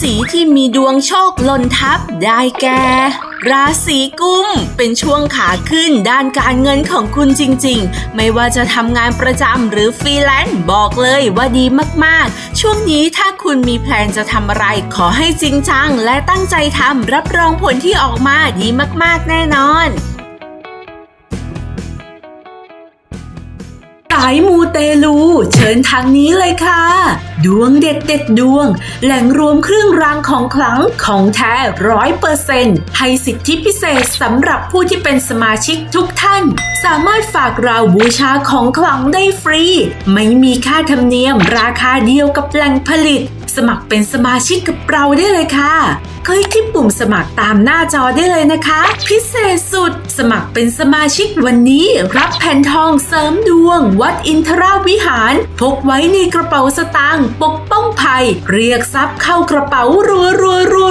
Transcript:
ศีที่มีดวงโชคหล่นทับได้แก่ราศีกุมเป็นช่วงขาขึ้นด้านการเงินของคุณจริงๆ ไม่ว่าจะทำงานประจำหรือฟรีแลนซ์บอกเลยว่าดีมากๆ ช่วงนี้ถ้าคุณมีแพลนจะทำอะไร ขอให้จริงจังและตั้งใจทำรับรองผลที่ออกมาดีมากๆแน่นอนายมูเตลู เชิญทางนี้เลยค่ะ ดวงเด็ดเด็ดดวง แหล่งรวมเครื่องรางของขลังของแท้ร้อยเปอร์เซนต์ให้สิทธิพิเศษสำหรับผู้ที่เป็นสมาชิกทุกท่าน สามารถฝากเราบูชาของขลังได้ฟรี ไม่มีค่าธรรมเนียมราคาเดียวกับแหล่งผลิต สมัครเป็นสมาชิกกับเราได้เลยค่ะ คลิกที่ปุ่มสมัครตามหน้าจอได้เลยนะคะ พิเศษสุด สมัครเป็นสมาชิกวันนี้รับแผ่นทองเสริมดวง วัดอินทราวิหาร พกไว้ในกระเป๋าสตางค์ปกป้องภัย เรียกทรัพย์เข้ากระเป๋ารัวรัวรัว